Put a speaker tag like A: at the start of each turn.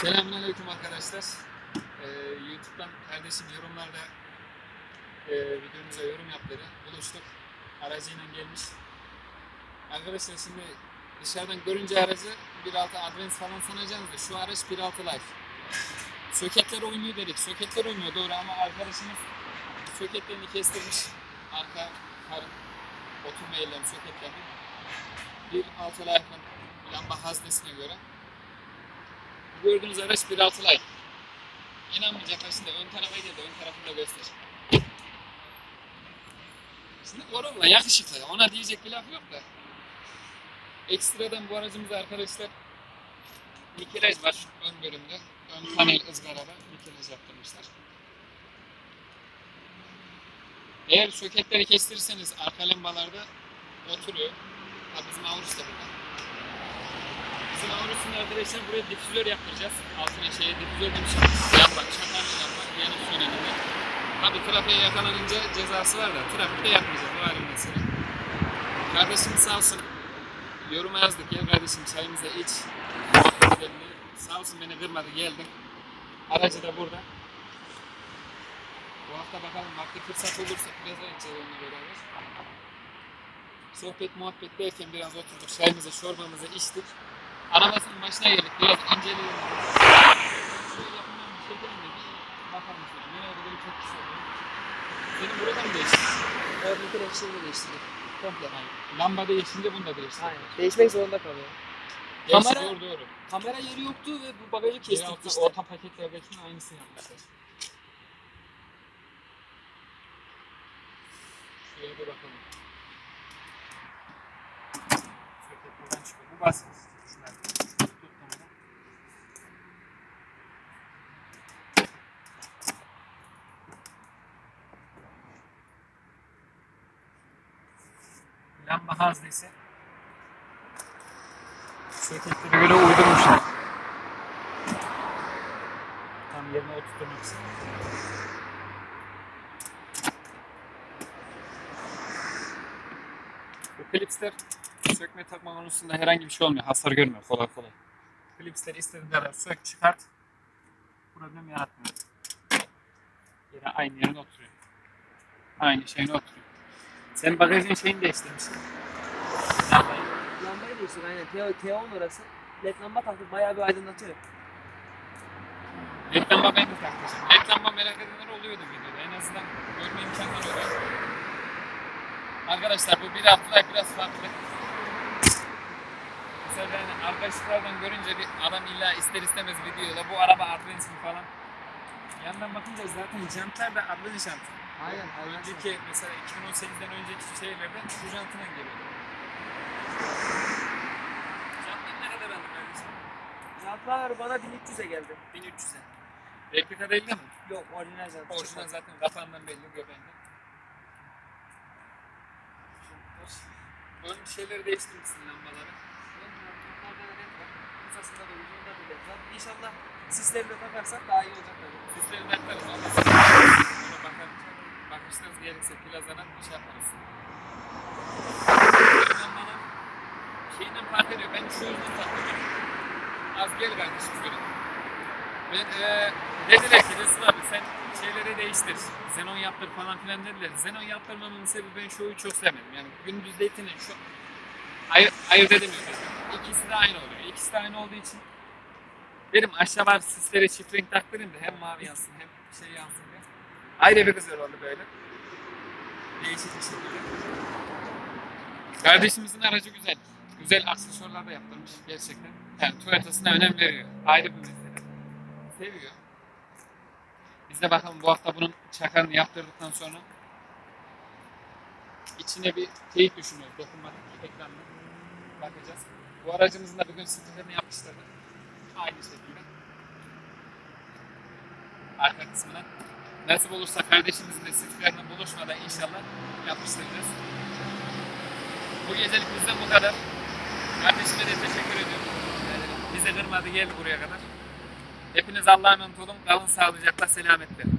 A: Selamünaleyküm arkadaşlar. Ee, YouTube'dan kardeşim yorumlarda e, videomuza yorum yaptı. Buluştuk. Aracıyla gelmiş. Arkadaşlar şimdi dışarıdan görünce aracı 1.6 Advance falan sanacaksınız da şu araç 1.6 Life. Soketler oynuyor dedik. Soketler oynuyor doğru ama arkadaşımız soketlerini kestirmiş. Arka karın oturma yerlerini soketlerini. 1.6 Life'ın lamba haznesine göre gördüğünüz araç 1.6 Lite. İnanmayacaklar şimdi ön tarafa geldi, ön tarafını da göster. Şimdi Corolla yakışıklı, ona diyecek bir laf yok da. Ekstradan bu aracımızda arkadaşlar nikelaj var ön bölümde. Ön panel ızgarada nikelaj yaptırmışlar. Eğer soketleri kestirirseniz arka lambalarda oturuyor. Ha bizim Aurus da burada. Bizim Aurus'un arkadaşlar buraya difüzör yaptıracağız. Altına şeye difüzör demişim. Lamba, çakan lamba, yanıp söneninde. Tabi trafiğe yakalanınca cezası var da trafikte yapmayacağız. O ayrı mesele. Kardeşim sağ olsun yoruma yazdık. Gel kardeşim çayımıza iç. Sağ olsun beni kırmadı geldi. Aracı da burada. Bu hafta bakalım vakti fırsat olursa biraz daha onunla beraber. Sohbet muhabbet derken biraz oturduk çayımızı çorbamızı içtik. Arabasının başına geldik biraz inceleyelim. Şöyle yapımdan bir şey değil mi? Bir bakalım şöyle. Yine de böyle çok güzel oluyor. Senin burada mı değişti?
B: Oradaki renklerini değiştirdik. Komple.
A: Yani lamba değişince bunu da değişti.
B: Aynen. Değişmek zorunda kalıyor. Kamera-
A: Doğru doğru.
B: Kamera yeri yoktu ve bu bagajı
A: Kestik
B: kestik
A: işte. Orta paketlerdekinin aynısını yapmışlar. Şuraya bir bakalım. Buradan çıkıyor. Bu basit. Lamba haznesi. Soketlere göre uydurmuşlar. Tam yerine oturtmak için. Bu klipsler sökme takma konusunda herhangi bir şey olmuyor. Hasar görmüyor kolay kolay. Klipsleri istediğin kadar sök çıkart. Problem yaratmıyor. Yine aynı yerine oturuyor. Aynı şeyine oturuyor. Sen bagajın şeyini değiştirmişsin. Lambayı.
B: Lambayı değiştirdik aynen. T- T10 orası. LED lamba taktık bayağı bir aydınlatıyor.
A: LED lamba ben de takmışım. LED lamba merak edenler oluyordu videoda. En azından görme imkanları oluyor. Arkadaşlar bu bir haftalar biraz farklı. Mesela ben arkadaşlardan görünce bir adam illa ister istemez videoda bu araba mi falan. Yandan bakınca zaten jantlar da Advance jant.
B: Aynen.
A: Önceki mesela 2018'den önceki şeylerde bu jantına geliyordu. Jantlar ne kadar aldı kardeşim?
B: Jantlar bana 1300'e geldi.
A: 1300'e. Replika değil mi?
B: Yok orijinal jant.
A: Orijinal zaten kapağından belli göbeğinden. Ön şeyleri değiştirmişsin lambaları.
B: Kısasında da uzunda da LED var. İnşallah sisleri de takarsak daha iyi olacak tabii.
A: Sisleri de atarız. Olmazsa ona bakar, bakışlarınız gelirse plazana bir şey yaparız. Lambalar şeyinden fark ediyor. Ben şu yüzden fark ediyorum. Az gel kardeşim şöyle. Ben eee dediler ki Resul abi sen şeyleri değiştir. Xenon yaptır falan filan dediler. Xenon yaptırmamın sebebi ben şovu çok sevmedim. Yani gündüz zeytinin şu ayır, ayırt edemiyorum. İkisi de aynı oluyor. İkisi de aynı olduğu için dedim aşağı var sislere çift renk taktırayım da hem mavi yansın hem şey yansın. Ayrı bir güzel oldu böyle. Değişik bir şekilde. Kardeşimizin aracı güzel. Güzel aksesuarlar da yaptırmış gerçekten. Yani Toyota'sına önem veriyor. Ayrı bir mesele. Seviyor. Biz de bakalım bu hafta bunun çakarını yaptırdıktan sonra içine bir teyit düşünüyoruz. Dokunmatik ekranla bakacağız. Bu aracımızın da bugün stickerını yapıştırdık. Aynı şekilde. Arka kısmına. Nasip olursa kardeşimizin de stickerını buluşmadan inşallah yapıştıracağız. Bu gecelik bizden bu kadar. Kardeşime de teşekkür ediyorum. Bize kırmadı geldi buraya kadar. Hepiniz Allah'a emanet. Kalın sağlıcakla, selametle.